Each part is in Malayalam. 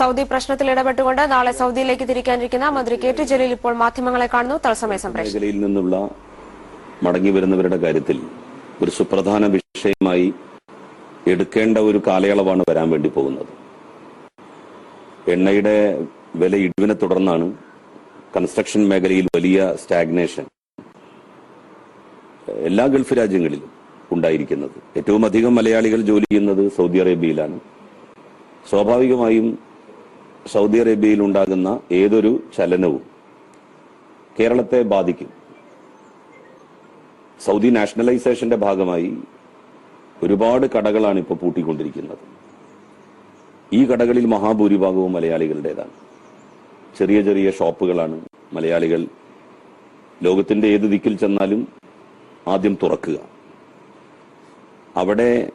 സൗദി പ്രശ്നത്തിൽ ഇടപെട്ടുകൊണ്ട് നാളെ സൗദിയിലേക്ക് തിരിക്കാനിരിക്കുന്ന മന്ത്രി കെ ടി ജലീൽ ഇപ്പോൾ മാധ്യമങ്ങളെ കാണുന്നു. തത്സമയ മേഖലയിൽ നിന്നുള്ള മടങ്ങി വരുന്നവരുടെ കാര്യത്തിൽ ഒരു സുപ്രധാന വിഷയമായി എടുക്കേണ്ട ഒരു കാലയളവാണ് വരാൻ വേണ്ടി പോകുന്നത്. എണ്ണയുടെ വില ഇടിവിനെ തുടർന്നാണ് കൺസ്ട്രക്ഷൻ മേഖലയിൽ വലിയ സ്റ്റാഗ്നേഷൻ എല്ലാ ഗൾഫ് രാജ്യങ്ങളിലും ഉണ്ടായിരിക്കുന്നത്. ഏറ്റവും അധികം മലയാളികൾ ജോലി ചെയ്യുന്നത് സൗദി അറേബ്യയിലാണ്. സ്വാഭാവികമായും സൗദി അറേബ്യയിൽ ഉണ്ടാകുന്ന ഏതൊരു ചലനവും കേരളത്തെ ബാധിക്കും. സൗദി നാഷണലൈസേഷന്റെ ഭാഗമായി ഒരുപാട് കടകളാണ് ഇപ്പോൾ പൂട്ടിക്കൊണ്ടിരിക്കുന്നത്. ഈ കടകളിൽ മഹാഭൂരിഭാഗവും മലയാളികളുടേതാണ്. ചെറിയ ചെറിയ ഷോപ്പുകളാണ് മലയാളികൾ ലോകത്തിന്റെ ഏത് ദിക്കിൽ ചെന്നാലും ആദ്യം തുറക്കുക. അവിടെ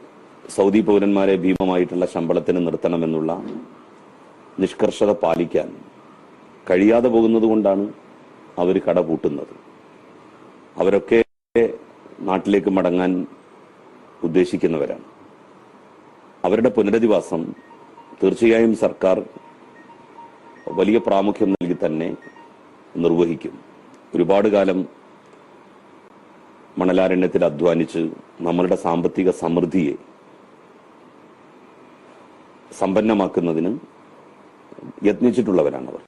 സൗദി പൗരന്മാരെ ഭീമമായിട്ടുള്ള ശമ്പളത്തിന് നിർത്തണമെന്നുള്ള നിഷ്കർഷത പാലിക്കാൻ കഴിയാതെ പോകുന്നത് കൊണ്ടാണ് അവർ കട പൂട്ടുന്നത്. അവരൊക്കെ നാട്ടിലേക്ക് മടങ്ങാൻ ഉദ്ദേശിക്കുന്നവരാണ്. അവരുടെ പുനരധിവാസം തീർച്ചയായും സർക്കാർ വലിയ പ്രാമുഖ്യം നൽകി തന്നെ നിർവഹിക്കും. ഒരുപാട് കാലം മണലാരണ്യത്തിൽ അധ്വാനിച്ച് നമ്മളുടെ സാമ്പത്തിക സമൃദ്ധിയെ സമ്പന്നമാക്കുന്നതിന് യത്നിച്ചിട്ടുള്ളവരാണ് അവർ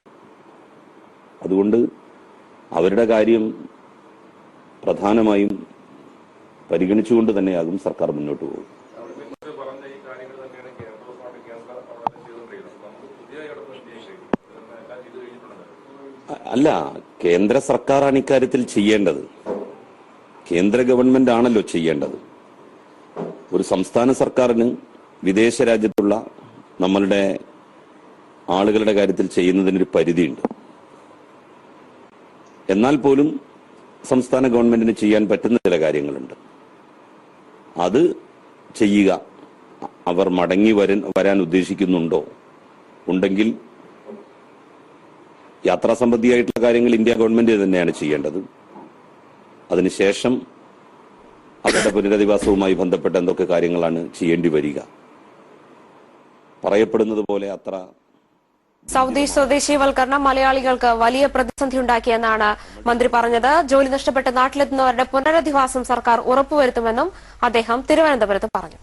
അതുകൊണ്ട് അവരുടെ കാര്യം പ്രധാനമായും പരിഗണിച്ചുകൊണ്ട് തന്നെയാകും സർക്കാർ മുന്നോട്ട് പോകും. അല്ല കേന്ദ്ര സർക്കാരാണ് ഇക്കാര്യത്തിൽ ചെയ്യേണ്ടത്. കേന്ദ്ര ഗവൺമെന്റ് ആണല്ലോ ചെയ്യേണ്ടത്. ഒരു സംസ്ഥാന സർക്കാരിന് വിദേശ രാജ്യത്തുള്ള നമ്മളുടെ ആളുകളുടെ കാര്യത്തിൽ ചെയ്യുന്നതിനൊരു പരിധിയുണ്ട്. എന്നാൽ പോലും സംസ്ഥാന ഗവൺമെന്റിന് ചെയ്യാൻ പറ്റുന്ന ചില കാര്യങ്ങളുണ്ട്. അത് ചെയ്യുക. അവർ മടങ്ങി വരൻ വരാൻ ഉദ്ദേശിക്കുന്നുണ്ടോ? ഉണ്ടെങ്കിൽ യാത്രാ സംബന്ധിയായിട്ടുള്ള കാര്യങ്ങൾ ഇന്ത്യ ഗവൺമെന്റ് തന്നെയാണ് ചെയ്യേണ്ടത്. അതിനുശേഷം അവരുടെ പുനരധിവാസവുമായി ബന്ധപ്പെട്ട എന്തൊക്കെ കാര്യങ്ങളാണ് ചെയ്യേണ്ടി വരിക. പറയപ്പെടുന്നത് പോലെ അത്ര സൗദി സ്വദേശീവൽക്കരണം മലയാളികൾക്ക് വലിയ പ്രതിസന്ധി ഉണ്ടാക്കിയെന്നാണ് മന്ത്രി പറഞ്ഞത്. ജോലി നഷ്ടപ്പെട്ട് നാട്ടിലെത്തുന്നവരുടെ പുനരധിവാസം സർക്കാർ ഉറപ്പുവരുത്തുമെന്നും അദ്ദേഹം തിരുവനന്തപുരത്ത് പറഞ്ഞു.